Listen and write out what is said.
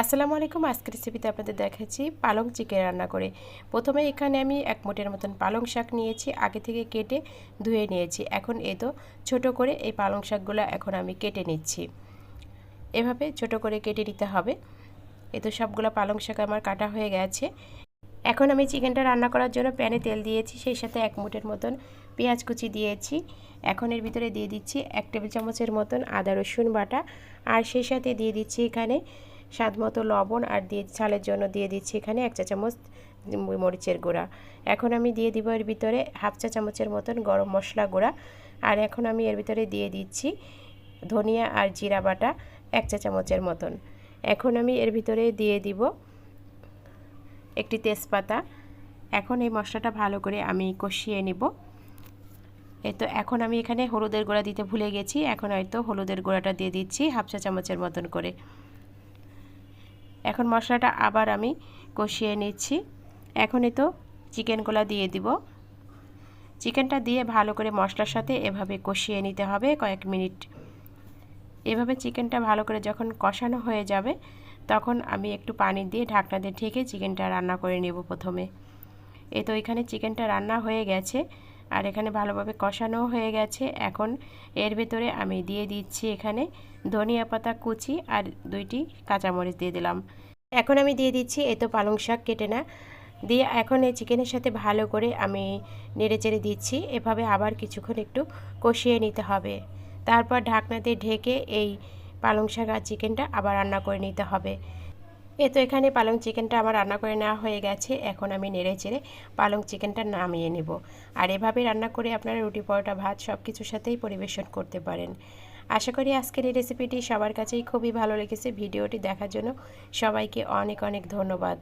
আসসালামু আলাইকুম, আজকের রেসিপিতে আপনাদের দেখাচ্ছি পালং চিকেন রান্না করে। প্রথমে এখানে আমি এক মুঠের মতন পালং শাক নিয়েছি, আগে থেকে কেটে ধুয়ে নিয়েছি। এখন এ তো ছোটো করে এই পালং শাকগুলো এখন আমি কেটে নিচ্ছি। এভাবে ছোট করে কেটে নিতে হবে। এ তো সবগুলো পালং শাক আমার কাটা হয়ে গেছে। এখন আমি চিকেনটা রান্না করার জন্য প্যানে তেল দিয়েছি, সেই সাথে এক মুঠের মতন পেঁয়াজ কুচি দিয়েছি। এখন এর ভিতরে দিয়ে দিচ্ছি এক টেবিল চামচের মতন আদা রসুন বাটা, আর সেই সাথে দিয়ে দিচ্ছি এখানে স্বাদ মতো লবণ আর দিয়ে চালের জন্য দিয়ে দিচ্ছি এখানে এক চা চামচ মরিচের গুঁড়া। এখন আমি দিয়ে দিব এর ভিতরে হাফ চা চামচের মতন গরম মশলা গুঁড়া। আর এখন আমি এর ভিতরে দিয়ে দিচ্ছি ধনিয়া আর জিরা বাটা এক চা চামচের মতন। এখন আমি এর ভিতরে দিয়ে দিব একটি তেজপাতা। এখন এই মশলাটা ভালো করে আমি কষিয়ে নিব। এই তো এখন আমি এখানে হলুদের গুঁড়া দিতে ভুলে গেছি। এখন হয়তো হলুদের গুঁড়াটা দিয়ে দিচ্ছি হাফ চা চামচের মতন করে। এখন মশলাটা আবার আমি কষিয়ে নিচ্ছি। এখনই তো চিকেনগুলো দিয়ে দিব। চিকেনটা দিয়ে ভালো করে মশলার সাথে এভাবে কষিয়ে নিতে হবে কয়েক মিনিট। এভাবে চিকেনটা ভালো করে যখন কষানো হয়ে যাবে, তখন আমি একটু পানি দিয়ে ঢাকনা দিয়ে ঢেকে চিকেনটা রান্না করে নেব প্রথমে। এ তো এখানে চিকেনটা রান্না হয়ে গেছে। আর এখানে ভালোভাবে কষানো হয়ে গেছে। এখন এর ভেতরে আমি দিয়ে দিচ্ছি এখানে ধনিয়া পাতা কুচি আর দুইটি কাঁচামরিচ দিয়ে দিলাম। এখন আমি দিয়ে দিচ্ছি এ তো পালং শাক, কেটে না। দিয়ে এখন এই চিকেনের সাথে ভালো করে আমি নেড়ে চেড়ে দিচ্ছি। এভাবে আবার কিছুক্ষণ একটু কষিয়ে নিতে হবে। তারপর ঢাকনাতে ঢেকে এই পালং শাক আর চিকেনটা আবার রান্না করে নিতে হবে। এ তো এখানে পালং চিকেনটা আমার রান্না করে নেওয়া হয়ে গেছে। এখন আমি নেড়ে চেড়ে পালং চিকেনটা নামিয়ে নেব। আর এভাবে রান্না করে আপনারা রুটি, পরোটা, ভাত সব কিছুর সাথেই পরিবেশন করতে পারেন। আশা করি আজকের এই রেসিপিটি সবার কাছেই খুবই ভালো লেগেছে। ভিডিওটি দেখার জন্য সবাইকে অনেক অনেক ধন্যবাদ।